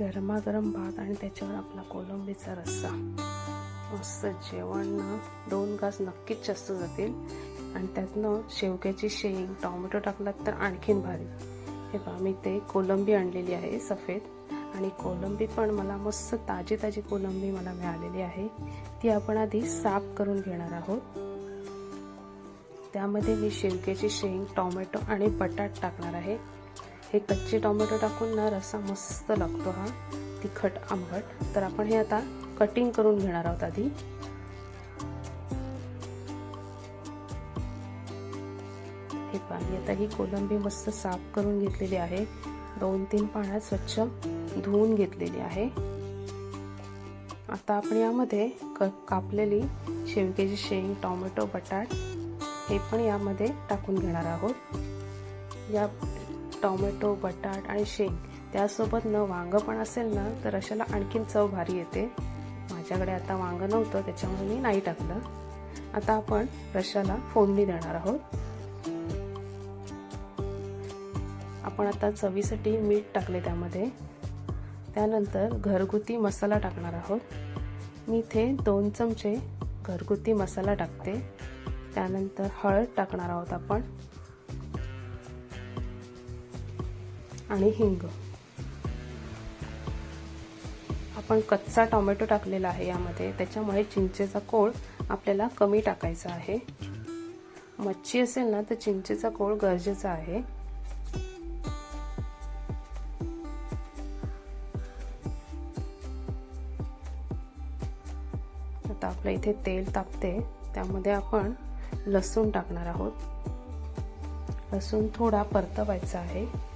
गरमागरम भात आणि त्याच्यावर आपला कोलंबीचा रस्सा. मस्त जेवण दोन घास नक्कीच जास्त जातील. आणि त्यातनं शेवग्याची शेंग टॉमॅटो टाकलात तर आणखीन भारी. हे पहा मी ते कोलंबी आणलेली आहे सफेद. आणि कोलंबी पण मला मस्त ताजी ताजी कोलंबी मला मिळालेली आहे. ती आपण आधी साफ करून घेणार आहोत. त्यामध्ये मी शेवग्याची शेंग टॉमॅटो आणि बटाट टाकणार आहे. हे कच्चे टोमॅटो टाकून ना रस्सा मस्त लागतो हा. तिखट आंबट. तर आपण हे आता कटिंग करून घेणार आहोत आधी. हे पाणी आता ही कोलंबी मस्त साफ करून घेतलेली आहे. दोन तीन पाण्यात स्वच्छ धुवून घेतलेली आहे. आता आपण यामध्ये क कापलेली शेवग्याची शेंग टोमॅटो बटाट हे पण यामध्ये टाकून घेणार आहोत. या टोमॅटो बटाट आणि शेंग त्यासोबत न वांगं पण असेल ना तर अशाला आणखीन चव भारी येते. माझ्याकडे आता वांगं नव्हतं त्याच्यामुळे मी नाही टाकलं. आता आपण रशाला फोडणी देणार आहोत. आपण आता चवीसाठी मीठ टाकले त्यामध्ये. त्यानंतर घरगुती मसाला टाकणार आहोत. मी इथे दोन चमचे घरगुती मसाला टाकते. त्यानंतर हळद टाकणार आहोत आपण. आणि हिंग. आपण कच्चा टोमॅटो टाकलेला आहे यामध्ये. त्याच्यामुळे चिंचेचा कोळ आपल्याला कमी टाकायचा आहे. मच्छी असेल ना तर चिंचेचा कोळ गरजेचा आहे. आता आपल्या इथे तेल तापते. त्यामध्ये आपण लसूण टाकणार आहोत. लसूण थोडा परतवायचा आहे.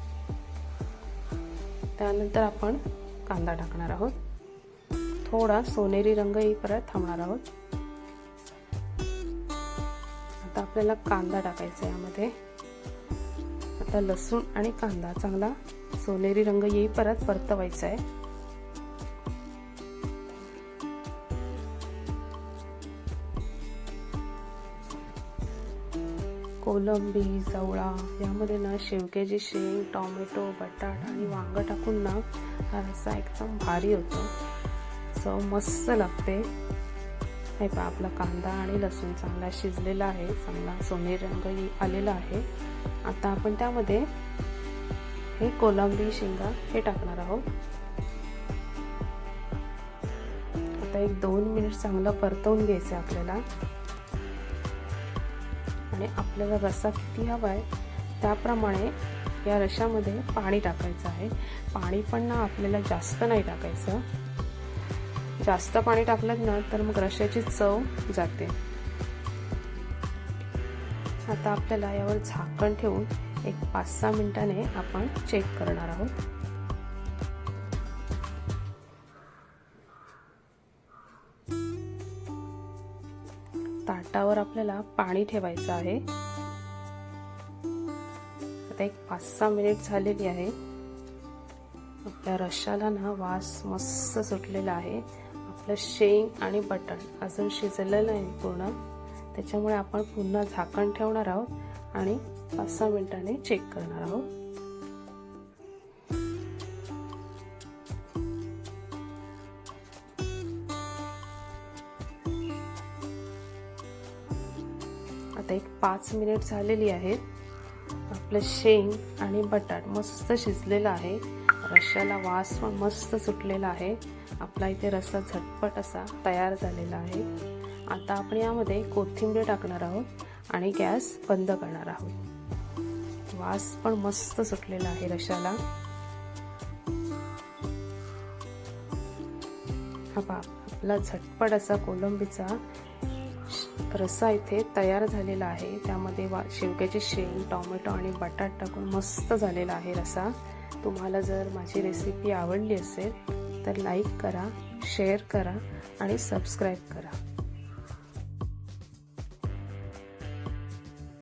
त्यानंतर आपण कांदा टाकणार आहोत. थोडा सोनेरी रंग येईपर्यंत थांबणार आहोत. आता आपल्याला कांदा टाकायचा आहे यामध्ये. आता लसूण आणि कांदा चांगला सोनेरी रंग येईपर्यंत परतवायचा आहे. कोलंबी जवळा यामध्ये ना शेवग्याची शेंग टोमॅटो बटाट आणि वांगं टाकून ना हा रस्सा एकदम भारी होतो. चव मस्त लागते. हे पहा आपला कांदा आणि लसूण चांगला शिजलेला आहे. चांगला सोनेरी रंग आलेला आहे. आता आपण त्यामध्ये हे कोलंबी शेंगा हे टाकणार आहोत. आता एक दोन मिनिट चांगलं परतवून घ्यायचं आपल्याला. आणि आपल्याला रस्सा किती हवा आहे त्याप्रमाणे या रशामध्ये पाणी टाकायचं आहे. पाणी पण ना आपल्याला जास्त नाही टाकायचं. जास्त पाणी टाकलं ना तर मग रश्याची चव जाते. आता आपल्याला यावर झाकण ठेवून एक पाच सहा मिनिटाने आपण चेक करणार आहोत. ताटावर आपल्याला पाणी ठेवायचं आहे. आता एक पाच सहा मिनिट झालेली आहे. आपल्या रश्शाला ना वास मस्त सुटलेला आहे. आपलं शेंग आणि बटण अजून शिजलेलं नाही पूर्ण. त्याच्यामुळे आपण पुन्हा झाकण ठेवणार आहोत आणि पाच सहा मिनिटांनी चेक करणार आहोत. आता एक पाच मिनिट झालेली आहेत. आपलं शेंग आणि बटाट मस्त शिजलेलं आहे. रश्याला वास पण मस्त सुटलेला आहे. आपला इथे रस्सा झटपट असा तयार झालेला आहे. आता आपण यामध्ये कोथिंबीर टाकणार आहोत आणि गॅस बंद करणार आहोत. वास पण मस्त सुटलेला आहे रशाला हा आपला झटपट असा कोलंबीचा रस्सा इथे तयार झालेला आहे. त्यामध्ये वा शेवग्याचे शेंग टोमॅटो आणि बटाट टाकून मस्त झालेला आहे रस्सा. तुम्हाला जर माझी रेसिपी आवडली असेल तर लाईक करा शेअर करा आणि सबस्क्राईब करा.